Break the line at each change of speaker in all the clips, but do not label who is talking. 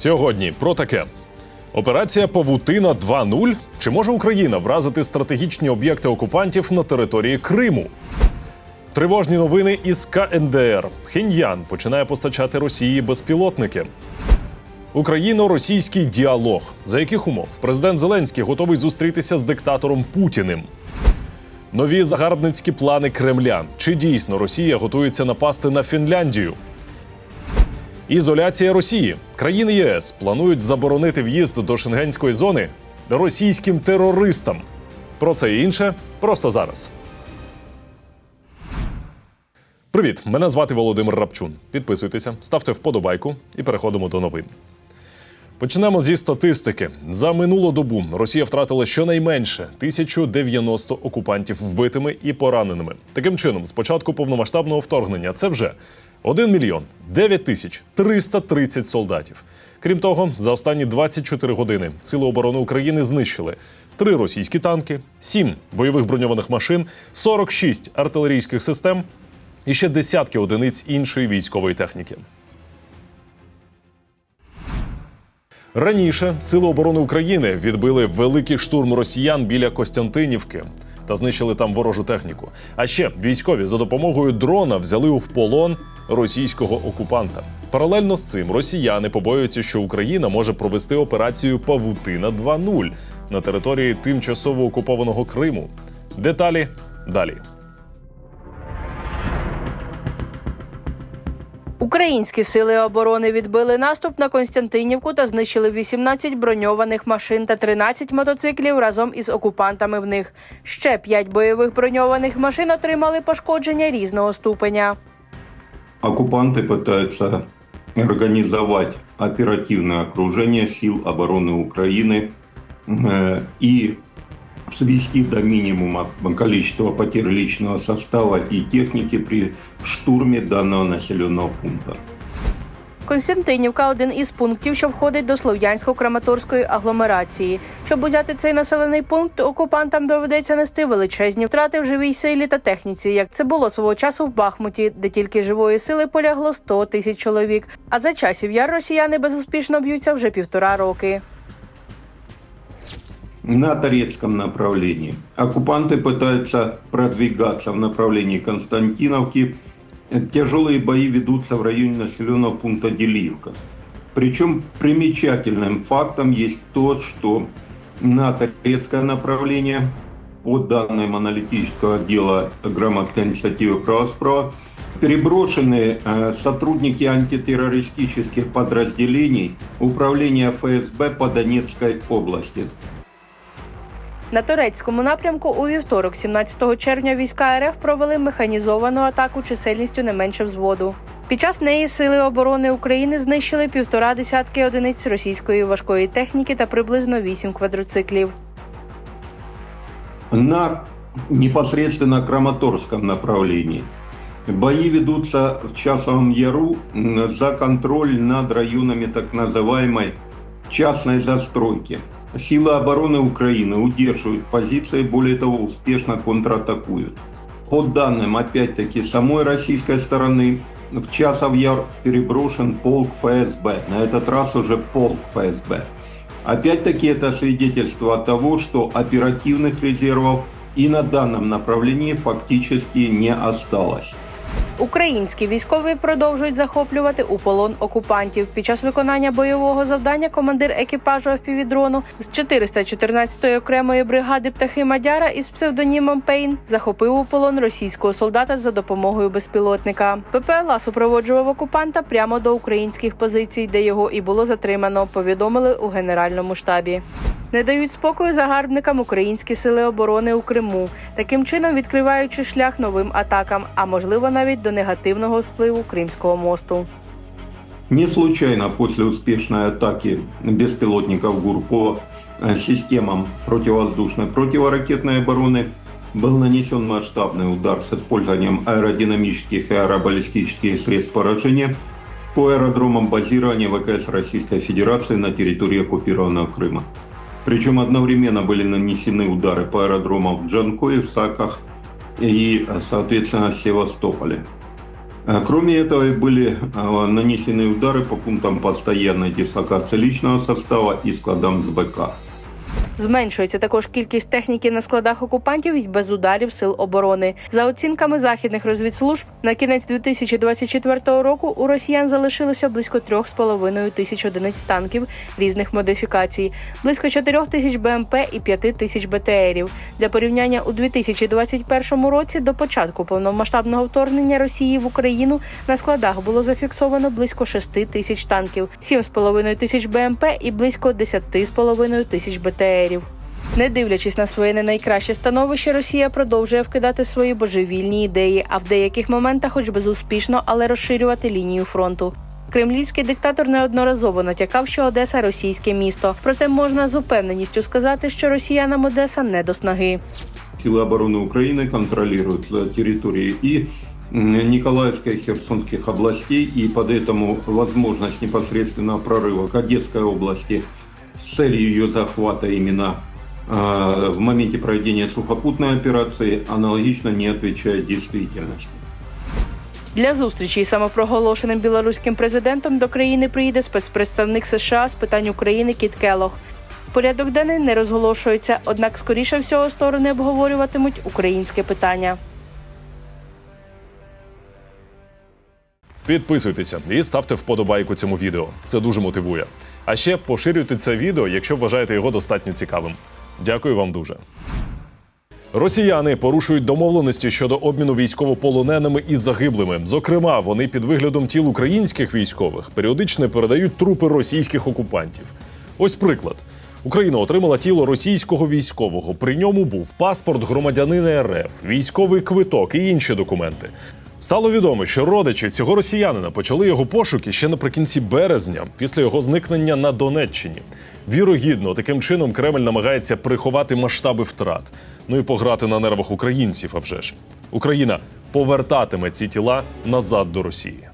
Сьогодні про таке. Операція Павутина 2.0. Чи може Україна вразити стратегічні об'єкти окупантів на території Криму? Тривожні новини із КНДР. Пхеньян починає постачати Росії безпілотники. Україно-російський діалог. За яких умов президент Зеленський готовий зустрітися з диктатором Путіним? Нові загарбницькі плани Кремля. Чи дійсно Росія готується напасти на Фінляндію? Ізоляція Росії. Країни ЄС планують заборонити в'їзд до шенгенської зони російським терористам. Про це і інше просто зараз. Привіт! Мене звати Володимир Рапчун. Підписуйтеся, ставте вподобайку і переходимо до новин. Почнемо зі статистики. За минулу добу Росія втратила щонайменше 1090 окупантів вбитими і пораненими. Таким чином, з початку повномасштабного вторгнення це вже 1 мільйон 9 тисяч 330 солдатів. Крім того, за останні 24 години Сили оборони України знищили три російські танки, 7 бойових броньованих машин, 46 артилерійських систем і ще десятки одиниць іншої військової техніки. Раніше Сили оборони України відбили великий штурм росіян біля Костянтинівки та знищили там ворожу техніку. А ще військові за допомогою дрона взяли в полон російського окупанта. Паралельно з цим росіяни побоюються, що Україна може провести операцію Павутина 2.0 на території тимчасово окупованого Криму. Деталі далі.
Українські сили оборони відбили наступ на Константинівку та знищили 18 броньованих машин та 13 мотоциклів разом із окупантами в них. Ще 5 бойових броньованих машин отримали пошкодження різного ступеня.
Оккупанты пытаются организовать оперативное окружение сил обороны Украины э, и свести до минимума количество потерь личного состава и техники при штурме данного населенного пункта.
Константинівка один із пунктів, що входить до Слов'янсько-Краматорської агломерації. Щоб узяти цей населений пункт, окупантам доведеться нести величезні втрати в живій силі та техніці, як це було свого часу в Бахмуті, де тільки живої сили полягло 100 тисяч чоловік. А за часів яр росіяни безуспішно б'ються вже півтора роки.
На Торецком направлении оккупанты пытаются продвигаться в направлении Константиновки. Тяжелые бои ведутся в районе населенного пункта Делиевка. Причем примечательным фактом есть то, что на Торецкое направление по данным аналитического отдела грамотной инициативы правосправа переброшены э, сотрудники антитеррористических подразделений Управления ФСБ по Донецкой области.
На турецькому напрямку у вівторок, 17 червня, війська РФ провели механізовану атаку чисельністю не менше взводу. Під час неї сили оборони України знищили півтора десятки одиниць російської важкої техніки та приблизно вісім квадроциклів.
На непосредственно Краматорском направлении бои ведутся в Часовом Яру за контроль над районами так называемой частной застройки. Силы обороны Украины удерживают позиции, более того, успешно контратакуют. По данным, опять-таки, самой российской стороны, в Часов Яр переброшен полк ФСБ. На этот раз уже полк ФСБ. Опять-таки это свидетельство того, что оперативных резервов и на данном направлении фактически не осталось.
Українські військові продовжують захоплювати у полон окупантів. Під час виконання бойового завдання командир екіпажу FPV-дрону з 414-ї окремої бригади птахи Мадяра із псевдонімом Пейн захопив у полон російського солдата за допомогою безпілотника. ППЛА супроводжував окупанта прямо до українських позицій, де його і було затримано. Повідомили у генеральному штабі. Не дають спокою загарбникам українські сили оборони у Криму, таким чином відкриваючи шлях новим атакам, а можливо навіть до негативного спливу Кримського мосту.
Не случайно после успешной атаки беспилотников ГУР по э, системам противовоздушной противоракетной обороны был нанесен масштабный удар с использованием аэродинамических и аэробаллистических средств поражения по аэродромам базирования ВКС Российской Федерации на территории оккупированного Крыма. Причем одновременно были нанесены удары по аэродромам в Джанкое, в Саках и, соответственно, Севастополе. А, Кроме этого, и были а, нанесены удары по пунктам постоянной дислокации личного состава и складам СБК.
Зменшується також кількість техніки на складах окупантів і без ударів сил оборони. За оцінками західних розвідслужб, на кінець 2024 року у росіян залишилося близько 3,5 тисяч одиниць танків різних модифікацій, близько 4 тисяч БМП і 5 тисяч БТРів. Для порівняння у 2021 році до початку повномасштабного вторгнення Росії в Україну на складах було зафіксовано близько 6 тисяч танків, 7,5 тисяч БМП і близько 10,5 тисяч БТРів Не дивлячись на своє не найкраще становище, Росія продовжує вкидати свої божевільні ідеї, а в деяких моментах, хоч безуспішно, але розширювати лінію фронту. Кремлівський диктатор неодноразово натякав, що Одеса російське місто. Проте можна з упевненістю сказати, що росіянам Одеса не до снаги.
Силы обороны Украины контролируют э, территории и м, Николаевской и Херсонских областей, и под этому возможность непосредственного прорыва к Одесской области с целью ее захвата именно э, в моменте проведения сухопутной операции аналогично не отвечает действительности.
Для зустрічі із самопроголошеним білоруським президентом до країни приїде спецпредставник США з питань України Кіт Келох. Порядок денний не розголошується, однак, скоріше всього, сторони обговорюватимуть українське питання.
Підписуйтеся і ставте вподобайку цьому відео. Це дуже мотивує. А ще поширюйте це відео, якщо вважаєте його достатньо цікавим. Дякую вам дуже. Росіяни порушують домовленості щодо обміну військовополоненими і загиблими. Зокрема, вони під виглядом тіл українських військових періодично передають трупи російських окупантів. Ось приклад. Україна отримала тіло російського військового. При ньому був паспорт громадянина РФ, військовий квиток і інші документи. Стало відомо, що родичі цього росіянина почали його пошуки ще наприкінці березня, після його зникнення на Донеччині. Вірогідно, таким чином Кремль намагається приховати масштаби втрат, ну і пограти на нервах українців. А вже ж Україна повертатиме ці тіла назад до Росії.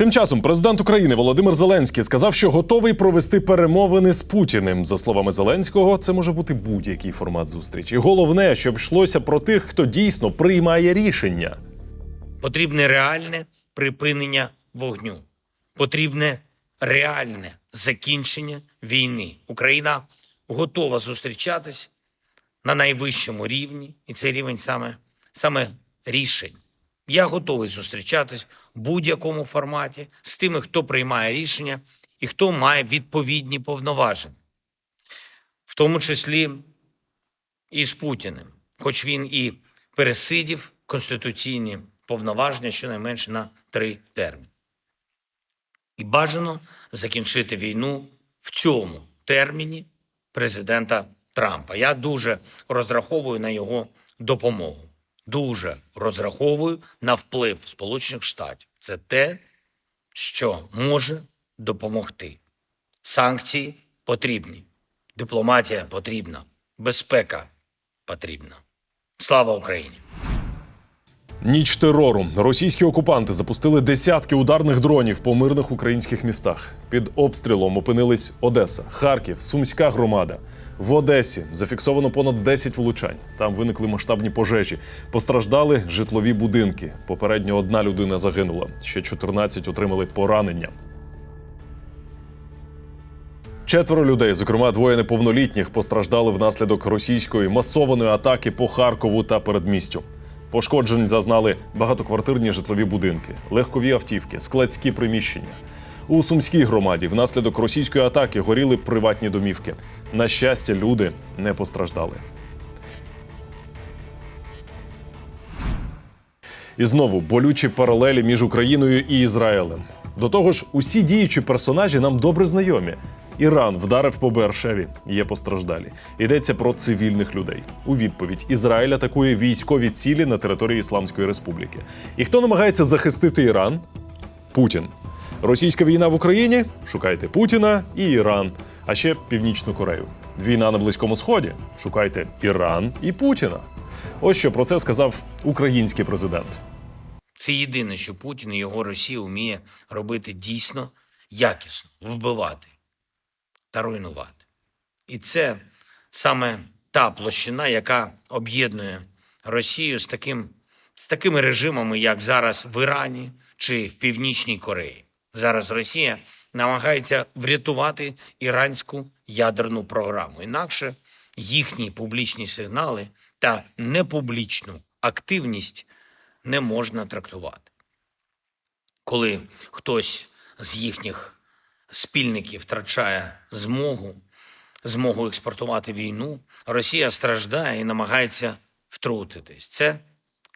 Тим часом президент України Володимир Зеленський сказав, що готовий провести перемовини з Путіним. За словами Зеленського, це може бути будь-який формат зустрічі. Головне, щоб йшлося про тих, хто дійсно приймає рішення.
Потрібне реальне припинення вогню. Потрібне реальне закінчення війни. Україна готова зустрічатись на найвищому рівні, і цей рівень саме, саме рішень. Я готовий зустрічатись в будь-якому форматі з тими, хто приймає рішення і хто має відповідні повноваження, в тому числі і з Путіним, хоч він і пересидів конституційні повноваження щонайменше на три терміни. І бажано закінчити війну в цьому терміні президента Трампа. Я дуже розраховую на його допомогу. Дуже розраховую на вплив Сполучених Штатів. Це те, що може допомогти. Санкції потрібні, дипломатія потрібна, безпека потрібна. Слава Україні!
Ніч терору. Російські окупанти запустили десятки ударних дронів по мирних українських містах. Під обстрілом опинились Одеса, Харків, Сумська громада. В Одесі зафіксовано понад 10 влучань. Там виникли масштабні пожежі. Постраждали житлові будинки. Попередньо одна людина загинула, ще 14 отримали поранення. Четверо людей, зокрема двоє неповнолітніх, постраждали внаслідок російської масованої атаки по Харкову та передмістю. Пошкоджень зазнали багатоквартирні житлові будинки, легкові автівки, складські приміщення. У сумській громаді внаслідок російської атаки горіли приватні домівки. На щастя, люди не постраждали. І знову болючі паралелі між Україною і Ізраїлем. До того ж, усі діючі персонажі нам добре знайомі. Іран вдарив по Бершеві, є постраждалі. Йдеться про цивільних людей. У відповідь Ізраїль атакує військові цілі на території Ісламської Республіки. І хто намагається захистити Іран? Путін. Російська війна в Україні? Шукайте Путіна і Іран, а ще Північну Корею. Війна на Близькому Сході? Шукайте Іран і Путіна. Ось що про це сказав український президент.
Це єдине, що Путін і його Росія вміє робити дійсно якісно, вбивати та руйнувати. І це саме та площина, яка об'єднує Росію з таким з такими режимами, як зараз в Ірані чи в Північній Кореї. Зараз Росія намагається врятувати іранську ядерну програму. Інакше їхні публічні сигнали та непублічну активність не можна трактувати. Коли хтось з їхніх спільників втрачає змогу, змогу експортувати війну, Росія страждає і намагається втрутитись. Це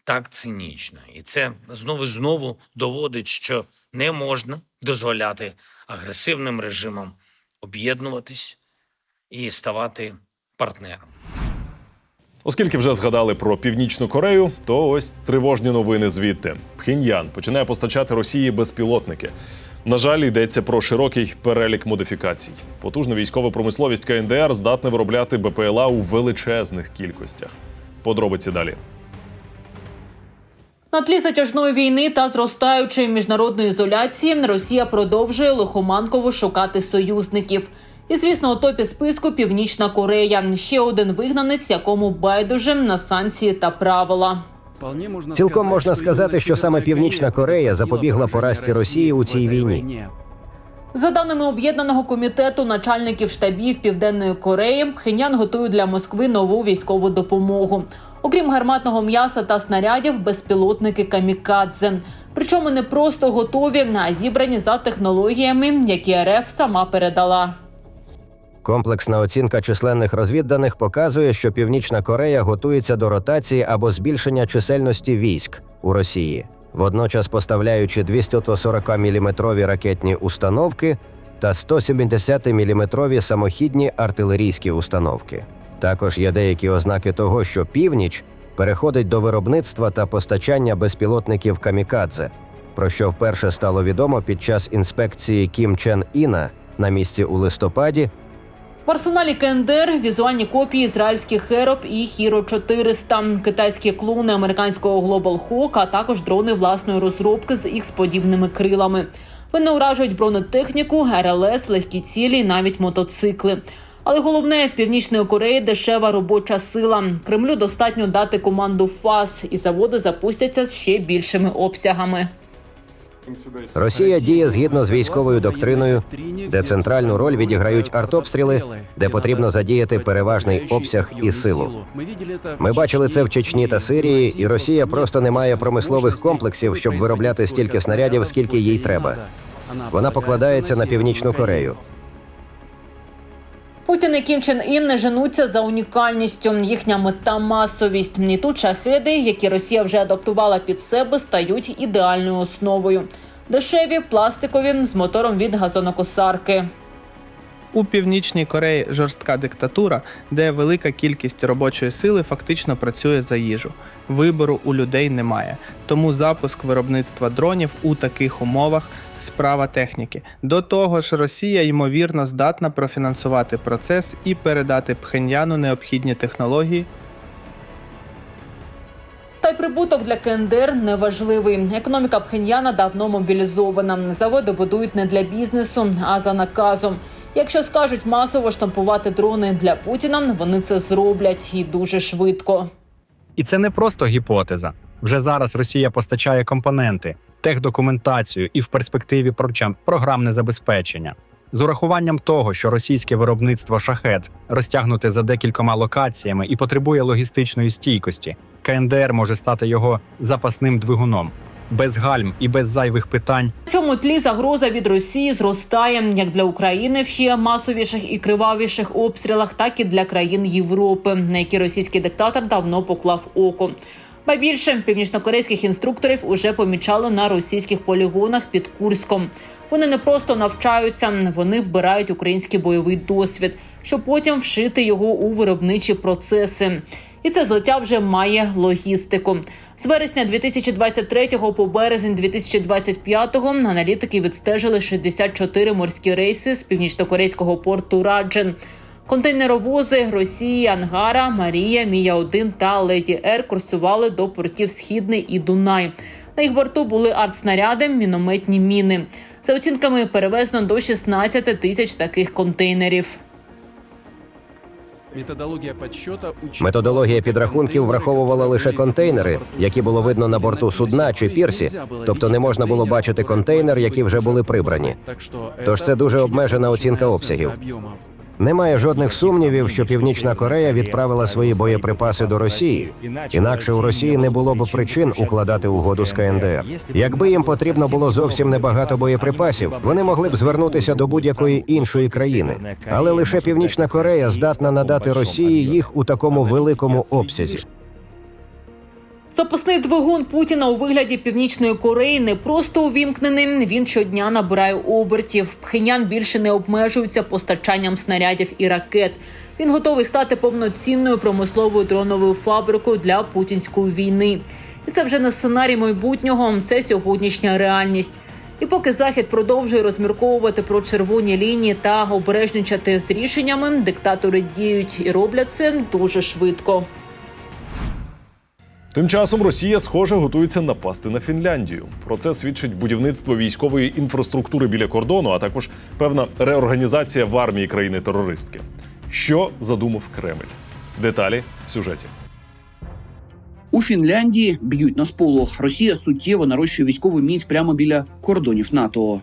так цинічно. І це знову знову доводить, що не можна дозволяти агресивним режимам об'єднуватись і ставати партнером.
Оскільки вже згадали про Північну Корею, то ось тривожні новини звідти. Пхеньян починає постачати Росії безпілотники. На жаль, йдеться про широкий перелік модифікацій. Потужна військова промисловість КНДР здатна виробляти БПЛА у величезних кількостях. Подробиці далі.
На тлі затяжної війни та зростаючої міжнародної ізоляції Росія продовжує лихоманково шукати союзників. І звісно, у топі списку Північна Корея ще один вигнанець, якому байдуже на санкції та правила.
Цілком можна сказати, що саме Північна Корея запобігла поразці Росії у цій війні.
За даними об'єднаного комітету начальників штабів Південної Кореї, Пхенян готує для Москви нову військову допомогу. Окрім гарматного м'яса та снарядів, безпілотники камікадзе. Причому не просто готові, а зібрані за технологіями, які РФ сама передала.
Комплексна оцінка численних розвідданих показує, що Північна Корея готується до ротації або збільшення чисельності військ у Росії, водночас поставляючи 240-мм ракетні установки та 170-мм самохідні артилерійські установки. Також є деякі ознаки того, що північ переходить до виробництва та постачання безпілотників камікадзе, про що вперше стало відомо під час інспекції Кім Чен Іна на місці у листопаді
В арсеналі КНДР візуальні копії ізраїльських Хероб і Хіро 400, китайські клони американського Global Hawk, а також дрони власної розробки з їх подібними крилами. Вони уражують бронетехніку, РЛС, легкі цілі, навіть мотоцикли. Але головне в північної Кореї дешева робоча сила. Кремлю достатньо дати команду ФАС, і заводи запустяться з ще більшими обсягами.
Росія діє згідно з військовою доктриною, де центральну роль відіграють артобстріли, де потрібно задіяти переважний обсяг і силу. Ми бачили це в Чечні та Сирії, і Росія просто не має промислових комплексів, щоб виробляти стільки снарядів, скільки їй треба. Вона покладається на північну Корею.
Путін і Кім Чен Ін не женуться за унікальністю. Їхня мета масовість. І тут шахеди, які Росія вже адаптувала під себе, стають ідеальною основою. Дешеві, пластикові з мотором від газонокосарки.
У північній Кореї жорстка диктатура, де велика кількість робочої сили фактично працює за їжу. Вибору у людей немає. Тому запуск виробництва дронів у таких умовах справа техніки. До того ж, Росія ймовірно здатна профінансувати процес і передати Пхеньяну необхідні технології
Та й прибуток для КНДР неважливий. Економіка Пхеньяна давно мобілізована. Заводи будують не для бізнесу, а за наказом. Якщо скажуть масово штампувати дрони для Путіна, вони це зроблять і дуже швидко.
І це не просто гіпотеза. Вже зараз Росія постачає компоненти, техдокументацію і в перспективі програмне забезпечення. З урахуванням того, що російське виробництво шахет розтягнуте за декількома локаціями і потребує логістичної стійкості, КНДР може стати його запасним двигуном. Без гальм і без зайвих питань
На цьому тлі загроза від Росії зростає як для України в ще масовіших і кривавіших обстрілах, так і для країн Європи, на які російський диктатор давно поклав око. Ба більше північнокорейських інструкторів уже помічали на російських полігонах під Курськом. Вони не просто навчаються, вони вбирають український бойовий досвід, щоб потім вшити його у виробничі процеси. І це злиття вже має логістику. З вересня 2023 по березень 2025 аналітики відстежили 64 морські рейси з північнокорейського порту Раджен. Контейнеровози Росії, Ангара, Марія, Мія 1 та Леді Р курсували до портів Східний і Дунай. На їх борту були артснаряди, мінометні міни. За оцінками перевезено до 16 тисяч таких контейнерів.
Методологія підрахунків враховувала лише контейнери, які було видно на борту судна чи пірсі, тобто не можна було бачити контейнер, які вже були прибрані. Тож це дуже обмежена оцінка обсягів. Немає жодних сумнівів, що Північна Корея відправила свої боєприпаси до Росії. Інакше у Росії не було б причин укладати угоду з КНДР. Якби їм потрібно було зовсім небагато боєприпасів, вони могли б звернутися до будь-якої іншої країни. Але лише Північна Корея здатна надати Росії їх у такому великому обсязі.
Запасний двигун Путіна у вигляді Північної Кореї не просто увімкнений. Він щодня набирає обертів. Пхенян більше не обмежується постачанням снарядів і ракет. Він готовий стати повноцінною промисловою дроновою фабрикою для путінської війни. І це вже не сценарій майбутнього, це сьогоднішня реальність. І поки захід продовжує розмірковувати про червоні лінії та обережничати з рішеннями, диктатори діють і роблять це дуже швидко.
Тим часом Росія, схоже, готується напасти на Фінляндію. Про це свідчить будівництво військової інфраструктури біля кордону, а також певна реорганізація в армії країни-терористки. Що задумав Кремль? Деталі в сюжеті.
У Фінляндії б'ють на сполох. Росія суттєво нарощує військову міць прямо біля кордонів НАТО.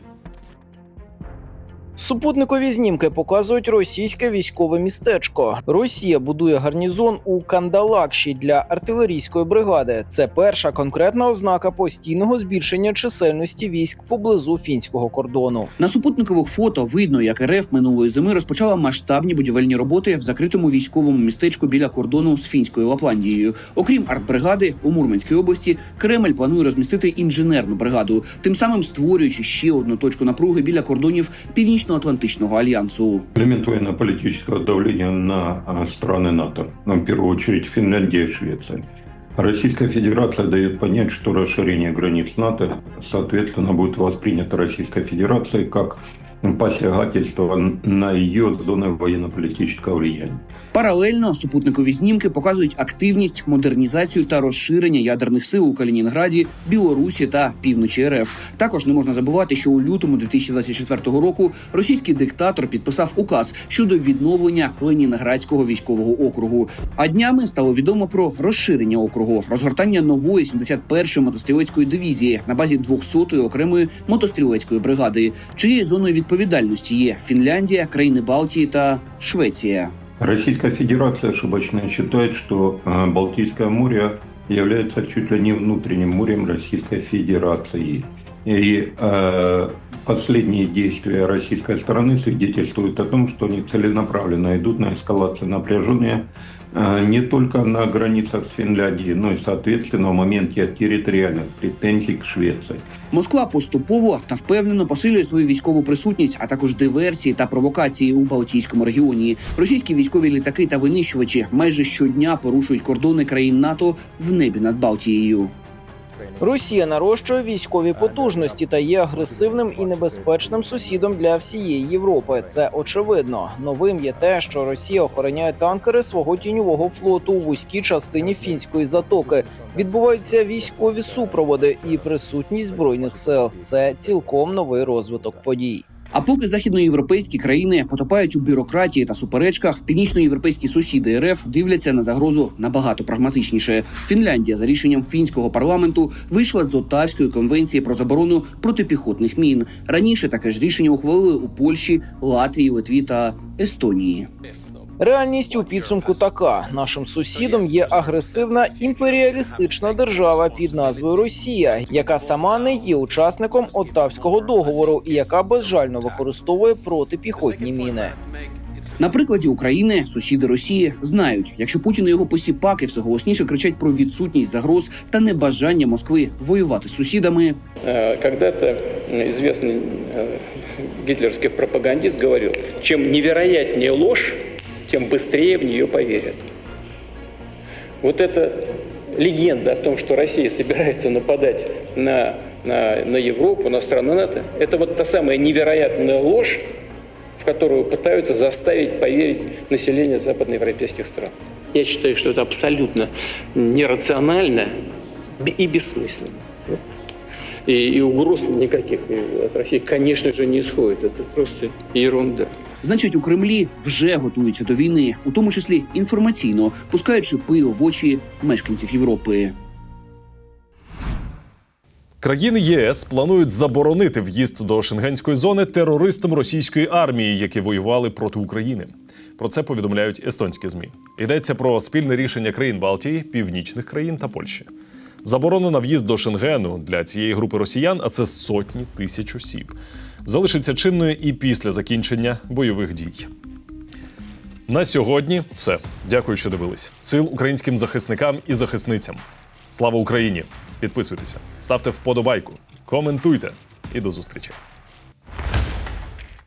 Супутникові знімки показують російське військове містечко. Росія будує гарнізон у Кандалакші для артилерійської бригади. Це перша конкретна ознака постійного збільшення чисельності військ поблизу фінського кордону.
На супутникових фото видно, як РФ минулої зими розпочала масштабні будівельні роботи в закритому військовому містечку біля кордону з фінською Лапландією. Окрім артбригади у Мурманській області, Кремль планує розмістити інженерну бригаду, тим самим створюючи ще одну точку напруги біля кордонів Північно-Атлантичного альянсу.
Элемент военно-политического давления на страны НАТО, ну, в первую очередь Финляндия и Швеция. Российская Федерация дает понять, что расширение границ НАТО, соответственно, будет воспринято Российской Федерацией как посягательство на ее зоны военно-политического влияния.
Паралельно супутникові знімки показують активність, модернізацію та розширення ядерних сил у Калінінграді, Білорусі та півночі РФ. Також не можна забувати, що у лютому 2024 року російський диктатор підписав указ щодо відновлення Ленінградського військового округу. А днями стало відомо про розширення округу, розгортання нової 71-ї мотострілецької дивізії на базі 200-ї окремої мотострілецької бригади, чиєю зоною відповідальності є Фінляндія, країни Балтії та Швеція.
Российская Федерация ошибочно считает, что э, Балтийское море является чуть ли не внутренним морем Российской Федерации. И э, последние действия российской стороны свидетельствуют о том, что они целенаправленно идут на эскалацию напряжения э, не только на границах с Финляндией, но и, соответственно, в моменте территориальных претензий к Швеції.
Москва поступово та впевнено посилює свою військову присутність, а також диверсії та провокації у Балтійському регіоні. Російські військові літаки та винищувачі майже щодня порушують кордони країн НАТО в небі над Балтією.
Росія нарощує військові потужності та є агресивним і небезпечним сусідом для всієї Європи. Це очевидно. Новим є те, що Росія охороняє танкери свого тіньового флоту у вузькій частині фінської затоки. Відбуваються військові супроводи і присутність збройних сил. Це цілком новий розвиток подій.
А поки західноєвропейські країни потопають у бюрократії та суперечках, північноєвропейські сусіди РФ дивляться на загрозу набагато прагматичніше. Фінляндія за рішенням фінського парламенту вийшла з Отавської конвенції про заборону протипіхотних мін. Раніше таке ж рішення ухвалили у Польщі, Латвії, Литві та Естонії.
Реальність у підсумку така: нашим сусідом є агресивна імперіалістична держава під назвою Росія, яка сама не є учасником Оттавського договору і яка безжально використовує протипіхотні міни.
На прикладі України сусіди Росії знають, якщо Путін і його посіпаки все голосніше кричать про відсутність загроз та небажання Москви воювати з сусідами,
Э, Когда-то известный э, гитлерский пропагандист говорил, чем невероятнее ложь, тем быстрее в нее поверят. Вот эта легенда о том, что Россия собирается нападать на, на, на Европу, на страны НАТО, это вот та самая невероятная ложь, в которую пытаются заставить поверить население западноевропейских стран. Я считаю, что это абсолютно нерационально и бессмысленно. И, и угроз никаких от России, конечно же, не исходит. Это просто ерунда.
Значить, у Кремлі вже готуються до війни, у тому числі інформаційно, пускаючи пил в очі мешканців Європи.
Країни ЄС планують заборонити в'їзд до шенгенської зони терористам російської армії, які воювали проти України. Про це повідомляють естонські змі. Йдеться про спільне рішення країн Балтії, північних країн та Польщі. Заборону на в'їзд до Шенгену для цієї групи росіян, а це сотні тисяч осіб, залишиться чинною і після закінчення бойових дій. На сьогодні все. Дякую, що дивились. Сил українським захисникам і захисницям. Слава Україні! Підписуйтеся, ставте вподобайку, коментуйте і до зустрічі.